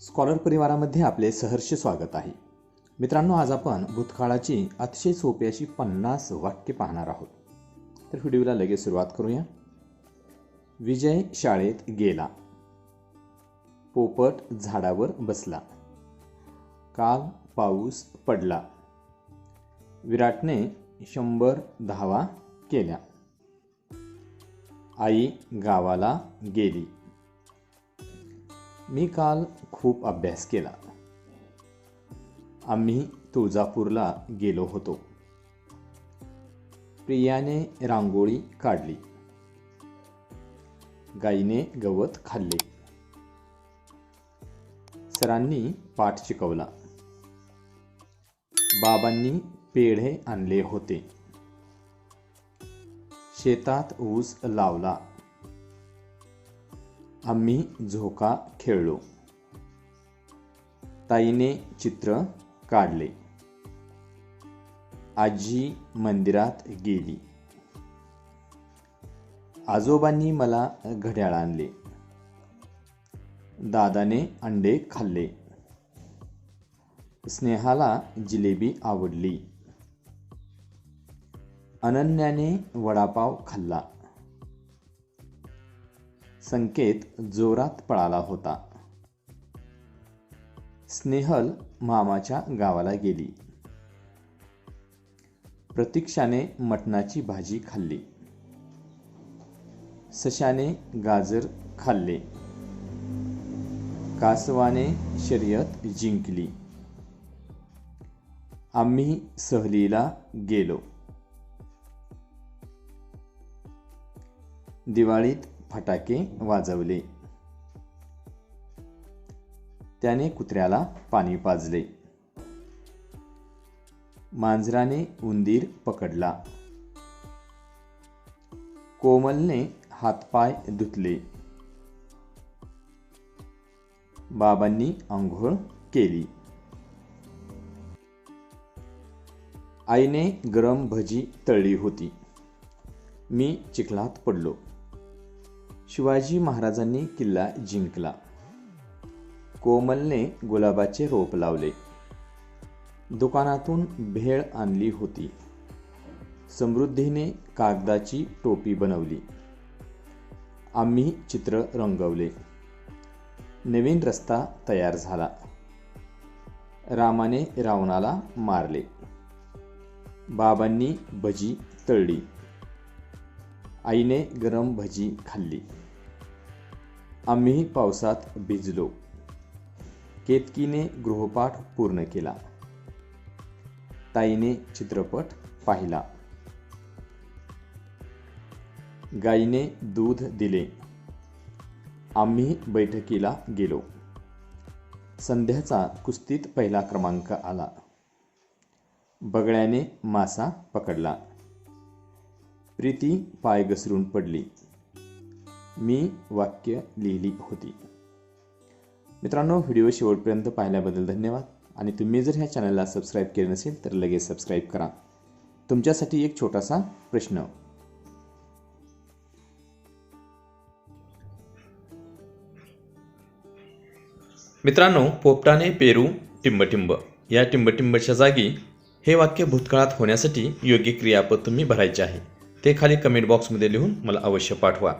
Scholar परिवारामध्ये आपले सहर्ष स्वागत आहे. मित्रांनो आज आपण भूतकाळाची अतिशय सोपी अशी पन्नास वाक्य पाहणार आहोत. तर व्हिडिओला लगेच सुरुवात करूया. विजय शाळेत गेला. पोपट झाडावर बसला. काल पाऊस पडला. विराटने शंभर धावा केल्या. आई गावाला गेली. मी काल खूप अभ्यास केला. आम्ही तुळजापूरला गेलो होतो. प्रियाने रांगोळी काढली. गाईने गवत खाल्ले. सरांनी पाठ शिकवला. बाबांनी पेढे आणले होते. शेतात ऊस लावला. आम्ही झोका खेळलो. ताईने चित्र काढले. आजी मंदिरात गेली. आजोबांनी मला घड्याळ आणले. दादाने अंडे खाल्ले. स्नेहाला जिलेबी आवडली. अनन्याने वडापाव खाल्ला. संकेत जोरात पळाला होता. स्नेहल मामाच्या गावाला गेली. प्रतीक्षाने मटणाची भाजी खाल्ली. सशाने गाजर खाल्ले. कासवाने शर्यत जिंकली. आम्ही सहलीला गेलो. दिवाळीत फटाके वाजवले. त्याने कुत्र्याला पाणी पाजले. मांजराने उंदीर पकडला. कोमलने हातपाय धुतले. बाबांनी आंघोळ केली. आईने गरम भजी तळली होती. मी चिखलात पडलो. शिवाजी महाराजांनी किल्ला जिंकला. कोमलने गुलाबाचे रोप लावले. दुकानातून भेळ आणली होती. समृद्धीने कागदाची टोपी बनवली. आम्ही चित्र रंगवले. नवीन रस्ता तयार झाला. रामाने रावणाला मारले. बाबांनी भजी तळली. आईने गरम भजी खाल्ली. आम्ही पावसात भिजलो. केतकीने गृहपाठ पूर्ण केला. ताईने चित्रपट पाहिला. गाईने दूध दिले. आम्ही बैठकीला गेलो. संध्याचा कुस्तीत पहिला क्रमांक आला. बगळ्याने मासा पकडला. प्रीती पाय घसरून पडली. मी वाक्य लिहिली होती. मित्रांनो व्हिडिओ शेवटपर्यंत पाहिल्याबद्दल धन्यवाद. आणि तुम्ही जर ह्या चॅनलला सबस्क्राईब केले नसेल तर लगेच सबस्क्राईब करा. तुमच्यासाठी एक छोटासा प्रश्न. मित्रांनो पोपटाने पेरू टिंबटिंब. या टिंबटिंबच्या जागी हे वाक्य भूतकाळात होण्यासाठी योग्य क्रियापद तुम्ही भरायचे आहे. ते खाली कमेंट बॉक्समध्ये लिहून मला अवश्य पाठवा.